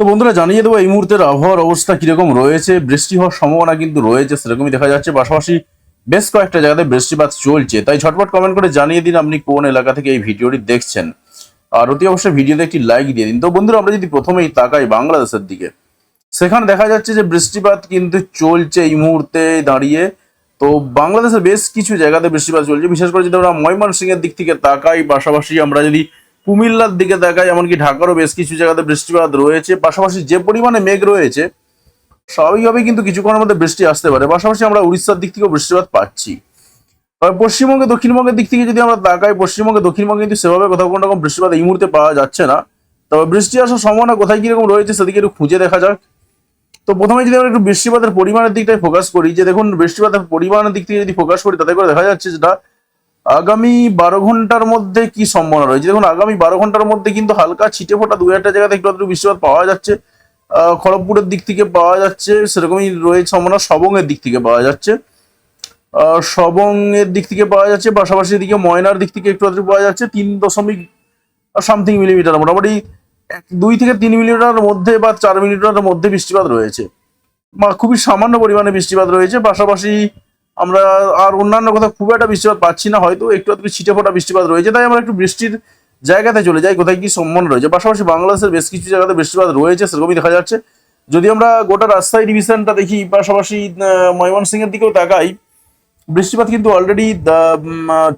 তো বন্ধুরা, জানিয়ে দেবো এই মুহূর্তের আবহাওয়ার অবস্থা কীরকম রয়েছে, বৃষ্টি হওয়ার সম্ভাবনা কিন্তু রয়েছে, সেরকমই দেখা যাচ্ছে। পাশাপাশি বেশ কয়েকটা জায়গাতে বৃষ্টিপাত চলছে, তাই ঝটপট কমেন্ট করে জানিয়ে দিন আপনি কোন এলাকা থেকে এই ভিডিওটি দেখছেন। আর অতি অবশ্যই ভিডিওতে একটি লাইক দিয়ে দিন। তো বন্ধুরা, আমরা যদি প্রথমেই তাকাই বাংলাদেশের দিকে, সেখানে দেখা যাচ্ছে যে বৃষ্টিপাত কিন্তু চলছে এই মুহূর্তে দাঁড়িয়ে। তো বাংলাদেশের বেশ কিছু জায়গাতে বৃষ্টিপাত চলছে, বিশেষ করে যদি আমরা ময়মনসিংহের দিক থেকে তাকাই, পাশাপাশি আমরা যদি কুমিল্লার দিকে তাকাই এমনকি ঢাকারও বেশ কিছু জায়গাতে বৃষ্টিপাত রয়েছে। পাশাপাশি যে পরিমাণে মেঘ রয়েছে, স্বাভাবিকভাবেই কিন্তু কিছুক্ষণের মধ্যে বৃষ্টি আসতে পারে। পাশাপাশি আমরা উড়িষ্যার দিক থেকেও বৃষ্টিপাত পাচ্ছি। তবে পশ্চিমবঙ্গে দক্ষিণবঙ্গের দিক থেকে যদি আমরা তাকাই পশ্চিমবঙ্গে দক্ষিণবঙ্গে কিন্তু সেভাবে কোথাও কোনো রকম বৃষ্টিপাত এই মুহূর্তে পাওয়া যাচ্ছে না। তবে বৃষ্টি আসার সম্ভাবনা কোথায় কীরকম রয়েছে সেদিকে একটু খুঁজে দেখা যাক। তো প্রথমে যদি আমরা একটু বৃষ্টিপাতের পরিমাণের দিকটাই ফোকাস করি, যে দেখুন, বৃষ্টিপাতের পরিমাণের দিক থেকে যদি ফোকাস করি, তাতে করে দেখা যাচ্ছে যেটা আগামী বারো ঘণ্টার মধ্যে কি সম্ভাবনা রয়েছে? দেখুন, আগামী বারো ঘণ্টার মধ্যে কিন্তু হালকা ছিটে ফোটা দু একটা জায়গাতে একটু আধটু বৃষ্টিপাত পাওয়া যাচ্ছে। খড়গপুরের দিক থেকে পাওয়া যাচ্ছে, সেরকমই রয়েছে সম্ভাবনা। সবংয়ের দিক থেকে পাওয়া যাচ্ছে। সবংয়ের দিক থেকে পাওয়া যাচ্ছে, পাশাপাশি দিকে ময়নার দিক থেকে একটু আধটু পাওয়া যাচ্ছে, তিন দশমিক সামথিং মিলিমিটার, মোটামুটি এক, দুই থেকে তিন মিলিমিটার মধ্যে বা চার মিলিমিটারের মধ্যে বৃষ্টিপাত রয়েছে। খুবই সামান্য পরিমাণে বৃষ্টিপাত রয়েছে, পাশাপাশি আমরা আর অন্যান্য কোথাও খুব একটা বৃষ্টিপাত পাচ্ছি না, হয়তো একটু একটু ছিটে ফোটা বৃষ্টিপাত রয়েছে, তাই আমরা একটু বৃষ্টির জায়গাতে চলে যাই, কোথায় কি সম্মান রয়েছে। পাশাপাশি বাংলাদেশের বেশ কিছু জায়গাতে বৃষ্টিপাত রয়েছে, সেরকমই দেখা যাচ্ছে। যদি আমরা গোটা রাজশাহী ডিভিশনটা দেখি, পাশাপাশি ময়মনসিংহের দিকেও তাকাই, বৃষ্টিপাত কিন্তু অলরেডি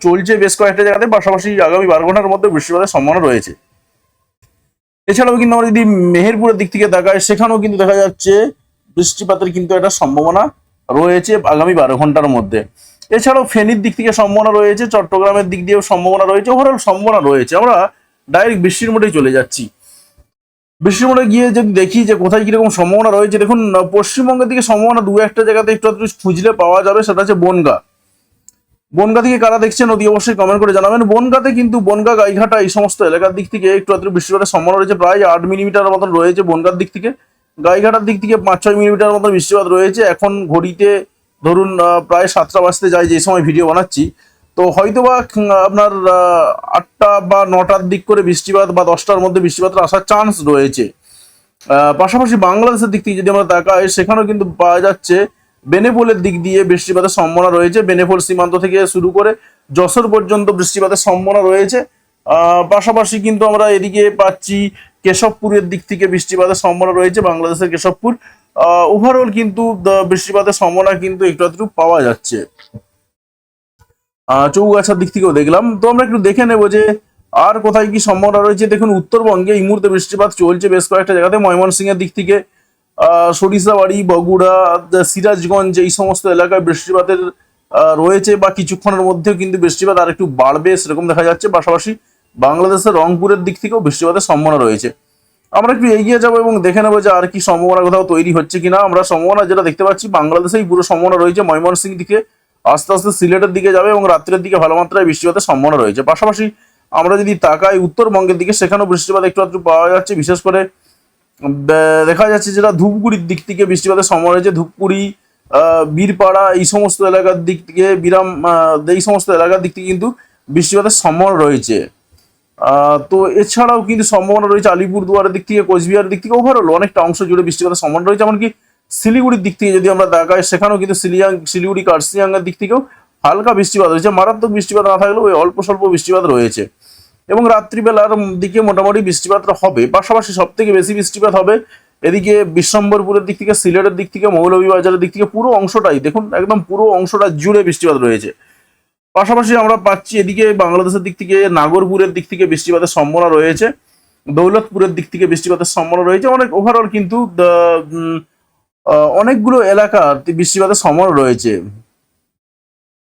চলছে বেশ কয়েকটা জায়গাতে, পাশাপাশি আগামী বারো ঘণ্টার মধ্যে বৃষ্টিপাতের সম্ভাবনা রয়েছে। এছাড়াও কিন্তু আমরা যদি মেহেরপুরের দিক থেকে তাকাই, সেখানেও কিন্তু দেখা যাচ্ছে বৃষ্টিপাতের কিন্তু একটা সম্ভাবনা রয়েছে আগামী বারো ঘণ্টার মধ্যে। এছাড়াও ফেনীর দিক থেকে সম্ভাবনা রয়েছে, চট্টগ্রামের দিক দিয়েও সম্ভাবনা রয়েছে ওভারঅল সম্ভাবনা রয়েছে। আমরা ডাইরেক্ট বৃষ্টির মোটেই চলে যাচ্ছি। বৃষ্টির মোটে গিয়ে যদি দেখি যে কোথায় কীরকম সম্ভাবনা রয়েছে, দেখুন, পশ্চিমবঙ্গের দিকে সম্ভাবনা দু একটা জায়গাতে একটু আধটু খুঁজলে পাওয়া যাবে, সেটা হচ্ছে বনগা। বনগা থেকে কারা দেখছেন অতি অবশ্যই কমেন্ট করে জানাবেন। বনগাতে কিন্তু বনগা, গাইঘাটা এই সমস্ত এলাকার দিক থেকে একটু আধটু বৃষ্টিপাতের সম্ভাবনা রয়েছে, প্রায় আট মিলিমিটার মতন রয়েছে বনগার দিক থেকে। গাইঘাটার দিক থেকে পাঁচ ছয় মিলিমিটার মতো বৃষ্টিপাত রয়েছে। এখন ঘড়িতে ধরুন প্রায় সাতটা বাজতে যায়, যে সময় ভিডিও বানাচ্ছি। তো হয়তোবা আপনার আটটা বা নটার দিক করে বৃষ্টিপাত বা দশটার মধ্যে বৃষ্টিপাতের আসার চান্স রয়েছে। পাশাপাশি বাংলাদেশের দিক থেকে যদি আমরা তাকাই, সেখানেও কিন্তু পাওয়া যাচ্ছে বেনেপোলের দিক দিয়ে বৃষ্টিপাতের সম্ভাবনা রয়েছে। বেনেপোল সীমান্ত থেকে শুরু করে যশোর পর্যন্ত বৃষ্টিপাতের সম্ভাবনা রয়েছে। পাশাপাশি কিন্তু আমরা এদিকে পাচ্ছি কেশবপুরের দিক থেকে বৃষ্টিপাতের সম্ভাবনা রয়েছে, বাংলাদেশের কেশবপুর। ওভারঅল কিন্তু বৃষ্টিপাতের সম্ভাবনা কিন্তু একটু একটু পাওয়া যাচ্ছে। চৌগাছার দিক থেকেও দেখলাম। তো আমরা একটু দেখে নেব যে আর কোথায় কি সম্ভাবনা রয়েছে। দেখুন, উত্তরবঙ্গে এই মুহূর্তে বৃষ্টিপাত চলছে বেশ কয়েকটা জায়গাতে। ময়মনসিংহের দিক থেকে সরিষাবাড়ি, বগুড়া সিরাজগঞ্জ, এই সমস্ত এলাকায় বৃষ্টিপাতের রয়েছে বা কিছুক্ষণের মধ্যেও কিন্তু বৃষ্টিপাত আর একটু বাড়বে, সেরকম দেখা যাচ্ছে। পাশাপাশি বাংলাদেশের রংপুরের দিক থেকেও বৃষ্টিপাতের সম্ভাবনা রয়েছে। আমরা একটু এগিয়ে যাব এবং দেখে নেব যে আর কি সম্ভাবনা কোথাও তৈরি হচ্ছে কিনা। আমরা সম্ভাবনা যেটা দেখতে পাচ্ছি, বাংলাদেশেই পুরো সম্ভাবনা রয়েছে। ময়মনসিংহ দিকে আস্তে আস্তে সিলেটের দিকে যাবে এবং রাত্রের দিকে ভালো মাত্রায় বৃষ্টিপাতের সম্ভাবনা রয়েছে। পাশাপাশি আমরা যদি তাকাই উত্তরবঙ্গের দিকে, সেখানেও বৃষ্টিপাত একটু একটু পাওয়া যাচ্ছে। বিশেষ করে দেখা যাচ্ছে যেটা ধূপগুড়ির দিক থেকে বৃষ্টিপাতের সম্ভাবনা রয়েছে। ধূপগুড়ি বীরপাড়া, এই সমস্ত এলাকার দিক থেকে, বিরাম এই সমস্ত এলাকার দিক থেকে কিন্তু বৃষ্টিপাতের সম্ভাবনা রয়েছে। তো এছাড়াও কিন্তু সম্ভাবনা রয়েছে আলিপুরদুয়ারের দিক থেকে, কোচবিহারের দিক থেকে ওভারঅল অনেকটা অংশ জুড়ে বৃষ্টিপাতের সম্ভাবনা রয়েছে, এমনকি শিলিগুড়ির দিক থেকে যদি আমরা তাকাই সেখানেও কিন্তু শিলিয়াং, শিলিগুড়ি কার্সিয়াঙ্গের দিক থেকেও হালকা বৃষ্টিপাত রয়েছে, মারাত্মক বৃষ্টিপাত না থাকলেও ওই অল্প স্বল্প বৃষ্টিপাত রয়েছে। এবং রাত্রিবেলার দিকে মোটামুটি বৃষ্টিপাতটা হবে, পাশাপাশি সব থেকে বেশি বৃষ্টিপাত হবে এদিকে বিশ্বম্বরপুরের দিক থেকে, সিলেটের দিক থেকে, মৌলভীবাজারের দিক থেকে, পুরো অংশটাই, দেখুন, একদম পুরো অংশটা জুড়ে বৃষ্টিপাত রয়েছে। পাশাপাশি আমরা পাচ্ছি এদিকে বাংলাদেশের দিক থেকে, নাগরপুরের দিক থেকে বৃষ্টিপাতের সম্ভাবনা রয়েছে, দৌলতপুরের দিক থেকে বৃষ্টিপাতের সম্ভাবনা রয়েছে, অনেক ওভারঅল কিন্তু অনেকগুলো এলাকার বৃষ্টিপাতের সম্ভাবনা রয়েছে।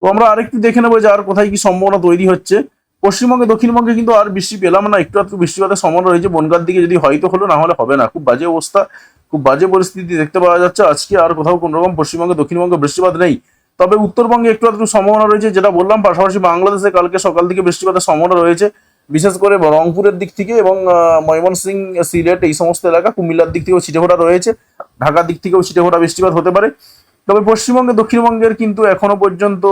তো আমরা আরেকটু দেখে নেব যে আর কোথায় কি সম্ভাবনা তৈরি হচ্ছে। পশ্চিমবঙ্গে, দক্ষিণবঙ্গে কিন্তু আর বৃষ্টি পেলাম না, একটু একটু বৃষ্টিপাতের সম্ভাবনা রয়েছে, বনগার দিকে যদি হয়তো হলো, না হলে হবে না। খুব বাজে অবস্থা, খুব বাজে পরিস্থিতি দেখতে পাওয়া যাচ্ছে। আজকে আর কোথাও কোনো রকম পশ্চিমবঙ্গে, দক্ষিণবঙ্গে বৃষ্টিপাত নেই। তবে উত্তরবঙ্গে একটু আধটু সম্ভাবনা রয়েছে, যেটা বললাম, পাশাপাশি বাংলাদেশে কালকে সকাল থেকে বৃষ্টিপাতের সম্ভাবনা রয়েছে। বিশেষ করে রংপুরের দিক থেকে এবং ময়মনসিং, সিলেট এই সমস্ত এলাকা, কুমিল্লার দিক থেকেও ছিটেফোঁটা রয়েছে। ঢাকার দিক থেকেও ছিটেফোঁটা বৃষ্টিপাত হতে পারে। তবে পশ্চিমবঙ্গে, দক্ষিণবঙ্গের কিন্তু এখনও পর্যন্ত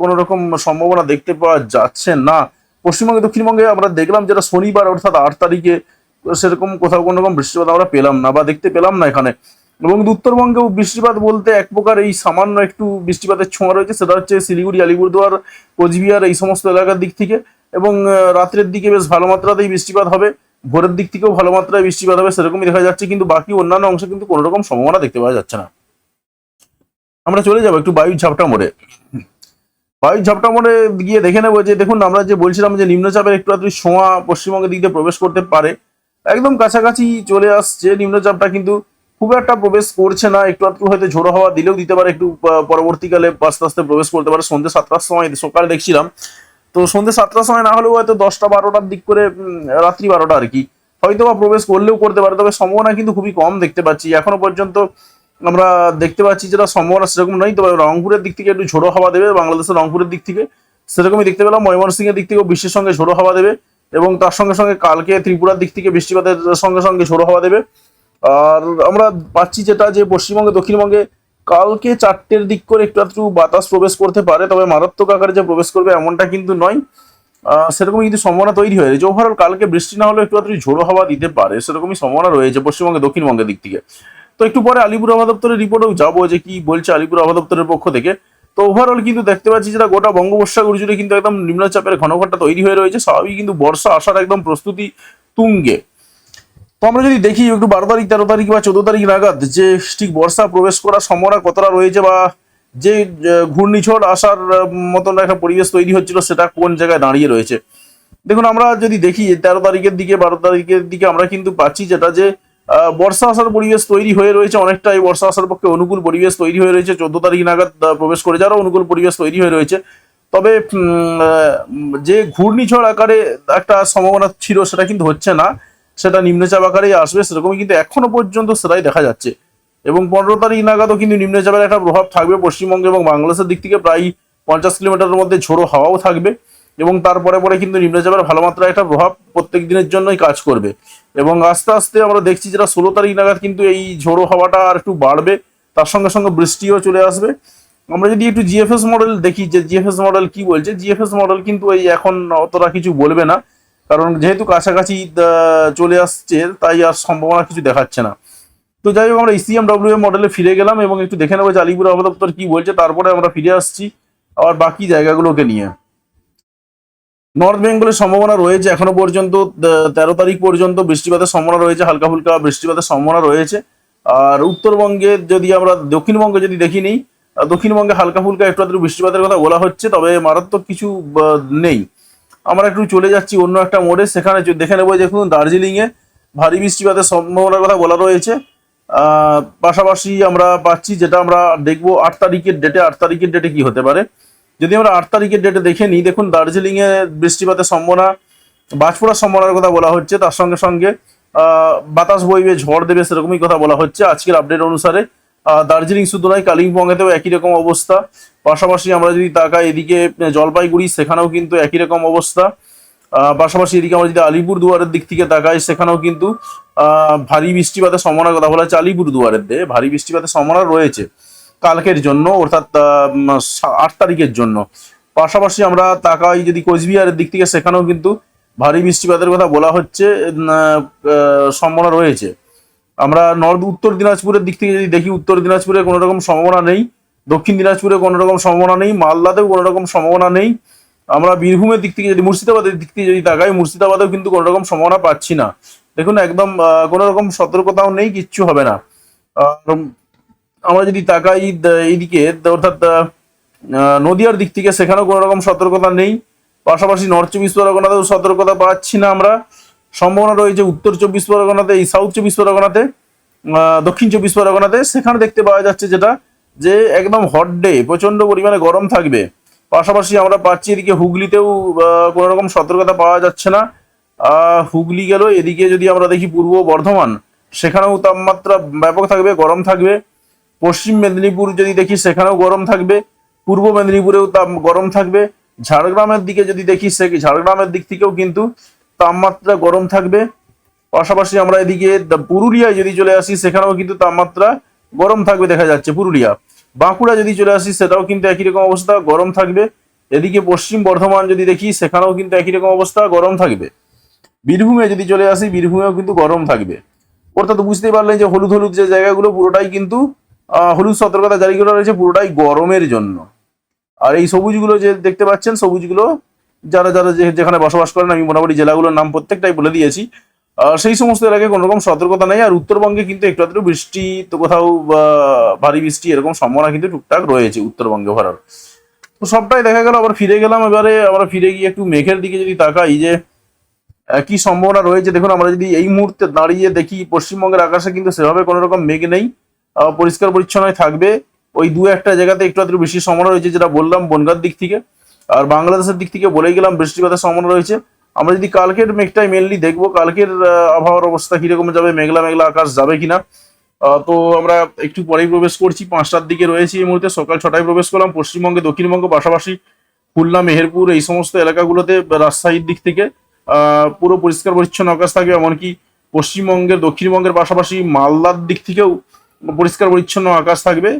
কোনো রকম সম্ভাবনা দেখতে পাওয়া যাচ্ছে না। পশ্চিমবঙ্গে, দক্ষিণবঙ্গে আমরা দেখলাম যেটা শনিবার, অর্থাৎ আট তারিখে, সেরকম কোথাও কোনো রকম বৃষ্টিপাত আমরা পেলাম না বা দেখতে পেলাম না এখানে। এবং উত্তরবঙ্গেও বৃষ্টিপাত বলতে এক প্রকার এই সামান্য একটু বৃষ্টিপাতের ছোঁয়া রয়েছে, সেটা হচ্ছে শিলিগুড়ি, আলিপুরদুয়ার, কোচবিহার, এই সমস্ত এলাকার দিক থেকে। এবং রাত্রের দিকে বেশ ভালো মাত্রাতেই বৃষ্টিপাত হবে। ভোরের দিক থেকেও ভালো মাত্রায় বৃষ্টিপাত হবে, সেরকমই দেখা যাচ্ছে। কিন্তু বাকি অন্যান্য অংশে কিন্তু কোনো রকম সম্ভাবনা দেখতে পাওয়া যাচ্ছে না। আমরা চলে যাব একটু বায়ুর ঝাপটা মোড়ে। বায়ুর ঝাপটা মোড়ে গিয়ে দেখে নেব যে, দেখুন, আমরা যে বলছিলাম যে নিম্নচাপের একটু আধটু ছোঁয়া পশ্চিমবঙ্গের দিক দিয়ে প্রবেশ করতে পারে, একদম কাছাকাছি চলে আসছে নিম্নচাপটা। কিন্তু খুব একটা প্রবেশ করছে না, একটু আধটু হয়তো ঝোড়ো হাওয়া দিলেও দিতে পারে, একটু পরবর্তীকালে আস্তে আস্তে প্রবেশ করতে পারে। সন্ধ্যে সাতটার সময় সকালে দেখছিলাম, তো সন্ধ্যে সাতটার সময় না হলেও হয়তো দশটা বারোটার দিক করে রাত্রি বারোটা আর কি। হয়তো বা প্রবেশ করলেও করতে পারে, তবে সম্ভাবনা কিন্তু খুবই কম দেখতে পাচ্ছি। এখনও পর্যন্ত আমরা দেখতে পাচ্ছি যেটা সম্ভাবনা সেরকম নয়, তবে রংপুরের দিক থেকে একটু ঝোড়ো হাওয়া দেবে, বাংলাদেশের রংপুরের দিক থেকে সেরকমই দেখতে পেলাম। ময়মনসিংহের দিক থেকেও বৃষ্টির সঙ্গে ঝোড়ো হাওয়া দেবে এবং তার সঙ্গে সঙ্গে কালকে ত্রিপুরার দিক থেকে বৃষ্টিপাতের সঙ্গে সঙ্গে ঝোড়ো হাওয়া দেবে। আর আমরা পাচ্ছি যেটা যে পশ্চিমবঙ্গে, দক্ষিণবঙ্গে কালকে চারটের দিক করে একটু একটু বাতাস প্রবেশ করতে পারে, তবে মারাত্মক আকারে যে প্রবেশ করবে এমনটা কিন্তু নয়। সেরকমই কিন্তু সম্ভাবনা তৈরি হয়েছে। ওভারঅল কালকে বৃষ্টি না হলেও একটু একটু ঝোড়ো হাওয়া দিতে পারে, সেরকমই সম্ভাবনা রয়েছে পশ্চিমবঙ্গে, দক্ষিণবঙ্গের দিক থেকে। তো একটু পরে আলিপুর আবহাওয়া দপ্তরের রিপোর্টেও যাব যে কি বলছে আলিপুর আবহাওয়া দপ্তরের পক্ষ থেকে। তো ওভারঅল কিন্তু দেখতে পাচ্ছি যেটা গোটা বঙ্গোপসাগর জুড়ে কিন্তু একদম নিম্নচাপের ঘনঘটা তৈরি হয়ে রয়েছে। স্বাভাবিক কিন্তু বর্ষা আসার একদম প্রস্তুতি তুঙ্গে। তো আমরা যদি দেখি একটু বারো তারিখ, তেরো তারিখ বা চোদ্দ তারিখ নাগাদ যে ঠিক বর্ষা প্রবেশ করার সম্ভাবনা কতটা রয়েছে বা যে ঘূর্ণিঝড় আসার মতন একটা পরিবেশ তৈরি হচ্ছিল, সেটা কোন জায়গায় দাঁড়িয়ে রয়েছে? দেখুন, আমরা যদি দেখি তেরো তারিখের দিকে, বারো তারিখের দিকে আমরা কিন্তু পাচ্ছি যেটা যে বর্ষা আসার পরিবেশ তৈরি হয়ে রয়েছে, অনেকটাই বর্ষা আসার পক্ষে অনুকূল পরিবেশ তৈরি হয়ে রয়েছে। চোদ্দ তারিখ নাগাদ প্রবেশ করে যাওয়ারও অনুকূল পরিবেশ তৈরি হয়ে রয়েছে। তবে যে ঘূর্ণিঝড় আকারে একটা সম্ভাবনা ছিল, সেটা কিন্তু হচ্ছে না। সেটা নিম্নচাপ আকারেই আসবে, সেরকমই কিন্তু এখনও পর্যন্ত সেটাই দেখা যাচ্ছে। এবং পনেরো তারিখ নাগাদও কিন্তু নিম্নচাপের একটা প্রভাব থাকবে পশ্চিমবঙ্গে এবং বাংলাদেশের দিক থেকে প্রায় পঞ্চাশ কিলোমিটারের মধ্যে ঝোড়ো হাওয়াও থাকবে এবং তারপরে পরে কিন্তু নিম্নচাপের ভালো মাত্রায় একটা প্রভাব প্রত্যেক দিনের জন্যই কাজ করবে। এবং আস্তে আস্তে আমরা দেখছি যেটা ষোলো তারিখ নাগাদ কিন্তু এই ঝোড়ো হাওয়াটা আর একটু বাড়বে, তার সঙ্গে সঙ্গে বৃষ্টিও চলে আসবে। আমরা যদি একটু জিএফএস মডেল দেখি, যে জিএফএস মডেল কি বলছে? জিএফএস মডেল কিন্তু এই এখন অতটা কিছু বলবে না। কারণ যেহেতু কাছাকাছি চলে আসছে, তাই আর সম্ভাবনা কিছু দেখাচ্ছে না। তো যাই হোক, আমরা ইসিএম ডব্লিউ এম মডেলে ফিরে গেলাম এবং একটু দেখে নেব যে আলিপুর আবহাওয়া দপ্তর কি বলছে, তারপরে আমরা ফিরে আসছি আবার বাকি জায়গাগুলোকে নিয়ে। নর্থ বেঙ্গলের সম্ভাবনা রয়েছে এখনও পর্যন্ত তেরো তারিখ পর্যন্ত বৃষ্টিপাতের সম্ভাবনা রয়েছে হালকা ফুলকা বৃষ্টিপাতের সম্ভাবনা রয়েছে। আর উত্তরবঙ্গে যদি আমরা, দক্ষিণবঙ্গে যদি দেখি নিই দক্ষিণবঙ্গে হালকা ফুলকা একটু বৃষ্টিপাতের কথা বলা হচ্ছে, তবে মারাত্মক কিছু নেই। আমরা একটু চলে যাচ্ছি অন্য একটা মোড়ে সেখানে দেখে নেব দেখুন দার্জিলিং এ ভারী বৃষ্টিপাতের সম্ভাবনার কথা বলা রয়েছে। পাশাপাশি আমরা পাচ্ছি যেটা আমরা দেখব আট তারিখের ডেটে আট তারিখের ডেটে কি হতে পারে? যদি আমরা আট তারিখের ডেটে দেখে নিই, দেখুন দার্জিলিং এ বৃষ্টিপাতের সম্ভাবনা বাজ সম্ভাবনার কথা বলা হচ্ছে। তার সঙ্গে সঙ্গে বাতাস বইবে, ঝড় দেবে, সেরকমই কথা বলা হচ্ছে। আজকের আপডেট অনুসারে দার্জিলিং নয় কালিম্পংয়েতেও একই রকম অবস্থা। পাশাপাশি আমরা যদি তাকাই এদিকে জলপাইগুড়ি, সেখানেও কিন্তু একই রকম অবস্থা। পাশাপাশি এদিকে আমরা যদি আলিপুর দুয়ারের দিক থেকে তাকাই, সেখানেও কিন্তু ভারী বৃষ্টিপাতের সম্ভাবনার কথা বলা হচ্ছে আলিপুর দুয়ারের দিয়ে ভারী বৃষ্টিপাতের সম্ভাবনা রয়েছে কালকের জন্য, অর্থাৎ আট তারিখের জন্য। পাশাপাশি আমরা তাকাই যদি কোচবিহারের দিক থেকে, সেখানেও কিন্তু ভারী বৃষ্টিপাতের কথা বলা হচ্ছে সম্ভাবনা রয়েছে। আমরা নর্থ, উত্তর দিনাজপুরের দিক থেকে যদি দেখি, উত্তর দিনাজপুরে কোনো রকম সম্ভাবনা নেই, দক্ষিণ দিনাজপুরে কোনো রকম সম্ভাবনা নেই, মালদাতেও কোনো রকম সম্ভাবনা নেই। আমরা বীরভূমের দিক থেকে যদি, মুর্শিদাবাদের দিক থেকে যদি তাকাই, মুর্শিদাবাদেও কিন্তু কোনো রকম সম্ভাবনা পাচ্ছি না। দেখুন, একদম কোনো রকম সতর্কতাও নেই, কিচ্ছু হবে না। আমরা যদি তাকাই এইদিকে অর্থাৎ নদিয়ার দিক থেকে সেখানেও কোনো রকম সতর্কতা নেই। পাশাপাশি নর্থ চব্বিশ পরগনাতেও সতর্কতা পাচ্ছি না আমরা। সম্ভাবনা রয়েছে উত্তর চব্বিশ পরগনাতে, এই সাউথ চব্বিশ পরগনাতে দক্ষিণ চব্বিশ পরগনাতে। সেখানে দেখতে পাওয়া যাচ্ছে যেটা, যে একদম হট ডে প্রচণ্ড পরিমাণে গরম থাকবে। পাশাপাশি আমরা পাচ্ছি এদিকে হুগলিতেও কোনো রকম সতর্কতা পাওয়া যাচ্ছে না। হুগলি গেল, এদিকে যদি আমরা দেখি পূর্ব বর্ধমান, সেখানেও তাপমাত্রা ব্যাপক থাকবে, গরম থাকবে। পশ্চিম মেদিনীপুর যদি দেখি, সেখানেও গরম থাকবে। পূর্ব মেদিনীপুরেও তাপ গরম থাকবে। ঝাড়গ্রামের দিকে যদি দেখি, সে ঝাড়গ্রামের দিক থেকেও কিন্তু তাপমাত্রা গরম থাকবে। পাশাপাশি আমরা এদিকে পুরুলিয়ায় যদি চলে আসি, সেখানেও কিন্তু তাপমাত্রা গরম থাকবে দেখা যাচ্ছে পুরুলিয়া। বাঁকুড়া যদি চলে আসি, সেটাও কিন্তু একই রকম অবস্থা, গরম থাকবে। এদিকে পশ্চিম বর্ধমান যদি দেখি, সেখানেও কিন্তু একই রকম অবস্থা, গরম থাকবে। বীরভূমে যদি চলে আসি, বীরভূমেও কিন্তু গরম থাকবে। অর্থাৎ বুঝতেই পারলেন যে হলুদ হলুদ যে জায়গাগুলো, পুরোটাই কিন্তু হলুদ সতর্কতা জারি করা রয়েছে, পুরোটাই গরমের জন্য। আর এই সবুজগুলো যে দেখতে পাচ্ছেন, সবুজগুলো যারা যারা যেখানে বসবাস করেন, আমি মোটামুটি জেলাগুলোর নাম প্রত্যেকটাই বলে দিয়েছি। সেই সমস্ত এলাকায় কোনো রকম সতর্কতা নেই। আর উত্তরবঙ্গে কিন্তু একটু আধটু বৃষ্টি তো কোথাও ভারী বৃষ্টি এরকম সম্ভাবনা কিন্তু টুকটাক রয়েছে উত্তরবঙ্গে ভরার। তো সবটাই দেখা গেল, আবার ফিরে গেলাম এবারে আমরা ফিরে গিয়ে একটু মেঘের দিকে যদি তাকাই যে কি সম্ভাবনা রয়েছে। দেখুন, আমরা যদি এই মুহূর্তে দাঁড়িয়ে দেখি, পশ্চিমবঙ্গের আকাশে কিন্তু সেভাবে কোনো রকম মেঘ নেই। পরিষ্কার পরিচ্ছন্নই থাকবে। ওই দু একটা জায়গাতে একটু আধটু বৃষ্টির সম্ভাবনা রয়েছে, যেটা বললাম বনগার দিক থেকে। আর বাংলাদেশের দিক থেকে বলেই গেলাম, বৃষ্টিপাতের সম্ভাবনা রয়েছে। আমরা যদি কালকের মেঘটাই মেনলি দেখব, কালকের আবহাওয়ার অবস্থা কীরকম যাবে, মেঘলা মেঘলা আকাশ যাবে কিনা তো আমরা একটু পরেই প্রবেশ করছি, পাঁচটার দিকে রয়েছি এই মুহূর্তে, সকাল ছটায় প্রবেশ করলাম, পশ্চিমবঙ্গে, দক্ষিণবঙ্গ, পাশাপাশি খুলনা, মেহেরপুর, এই সমস্ত এলাকাগুলোতে রাজশাহীর দিক থেকে পুরো পরিষ্কার পরিচ্ছন্ন আকাশ থাকবে, এমনকি পশ্চিমবঙ্গের, দক্ষিণবঙ্গের পাশাপাশি মালদার দিক থেকেও পরিষ্কার পরিচ্ছন্ন আকাশ থাকবে।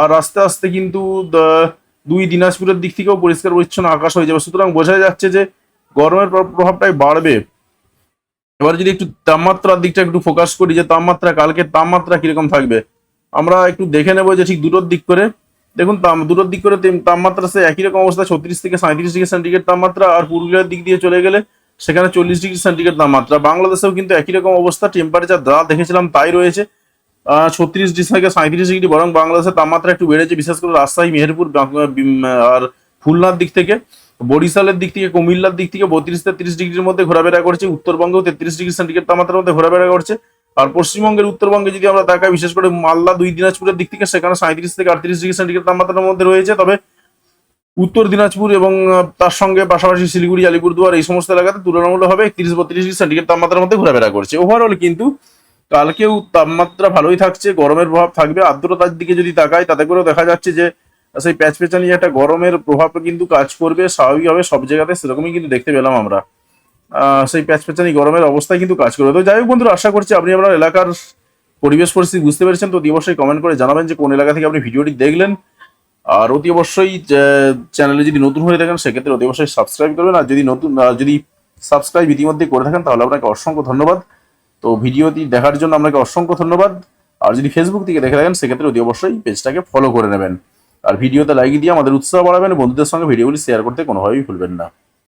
আর আস্তে আস্তে কিন্তু দুই দিনাজপুরের দিক থেকেও পরিষ্কার পরিচ্ছন্ন আকাশ হয়ে যাবে। সুতরাং বোঝা যাচ্ছে যে গরমের প্রভাবটাই বাড়বে। এবার যদি একটু তাপমাত্রার দিকটা একটু ফোকাস করি যে তাপমাত্রা কালকে তাপমাত্রা কীরকম থাকবে, আমরা একটু দেখে নেব যে ঠিক দুটোর দিক করে। দেখুন দুটোর দিক করে তাপমাত্রা সে একই রকম অবস্থা, ছত্রিশ থেকে সাঁত্রিশ ডিগ্রি সেন্টিগ্রেড তাপমাত্রা আর পুরুলিয়ার দিক দিয়ে চলে গেলে সেখানে চল্লিশ ডিগ্রি সেন্টিগ্রেড তাপমাত্রা। বাংলাদেশেও কিন্তু একই রকম অবস্থা টেম্পারেচার যা দেখেছিলাম তাই রয়েছে। ছত্রিশ ডিগ্রি থেকে সাঁত্রিশ ডিগ্রি বরং বাংলাদেশের তাপমাত্রা একটু বেড়েছে, বিশেষ করে রাজশাহী, মেহেরপুর আর খুলনার দিক থেকে। বরিশালের দিক থেকে, কুমিল্লার দিক থেকে বত্রিশ তেত্রিশ ডিগ্রির মধ্যে ঘোরাফেরা করছে, উত্তরবঙ্গেও তেত্রিশ ডিগ্রি সেন্টিগ্রেড তাপমাত্রার মধ্যে ঘোরাফেরা করছে। আর পশ্চিমবঙ্গের উত্তরবঙ্গে যদি আমরা তাকাই, বিশেষ করে মালদা, দুই দিনাজপুরের দিক থেকে, সেখানে সাঁত্রিশ থেকে আটত্রিশ ডিগ্রি সেন্টিগ্রেড তাপমাত্রার মধ্যে রয়েছে। তবে উত্তর দিনাজপুর এবং তার সঙ্গে পাশাপাশি শিলিগুড়ি, আলিপুরদুয়ার এই সমস্ত এলাকাতে তুলনামূলকভাবে একত্রিশ বত্রিশ ডিগ্রি সেন্টিগ্রেড তাপমাত্রার মধ্যে ঘোরাফেরা করছে। ওভারঅল কিন্তু কালকেও তাপমাত্রা ভালোই থাকছে? গরমের প্রভাব থাকবে? আর্দ্রতার দিকে যদি তাকাই, তাতে করেও দেখা যাচ্ছে যে, সেই প্যাচ পেঁচানি একটা গরমের প্রভাব কিন্তু কাজ করবে। স্বাভাবিকভাবে সব জায়গাতে সেরকমই কিন্তু দেখতে পেলাম আমরা। সেই প্যাচ পেঁচানি গরমের অবস্থায় কিন্তু কাজ করবে। তো যাই হোক বন্ধুরা, আশা করছি আপনি আপনার এলাকার পরিবেশ পরিস্থিতি বুঝতে পেরেছেন। তো অতি অবশ্যই কমেন্ট করে জানাবেন যে, কোন এলাকা থেকে আপনি ভিডিওটি দেখলেন। আর অতি অবশ্যই চ্যানেলে যদি নতুন হয়ে থাকেন, সেক্ষেত্রে অতি অবশ্যই সাবস্ক্রাইব করবেন। আর যদি নতুন, যদি সাবস্ক্রাইব ইতিমধ্যে করে থাকেন, তাহলে আপনাকে অসংখ্য ধন্যবাদ। তো ভিডিওটি দেখার জন্য আপনাকে অসংখ্য ধন্যবাদ। আর যদি ফেসবুক থেকে দেখে থাকেন, সেক্ষেত্রে অতি অবশ্যই পেজটাকে ফলো করে নেবেন। আর ভিডিওতে লাইক দিয়ে আমাদের উৎসাহ বাড়াবেন, বন্ধুদের সঙ্গে ভিডিওগুলি শেয়ার করতে কোনোভাবেই ভুলবেন না।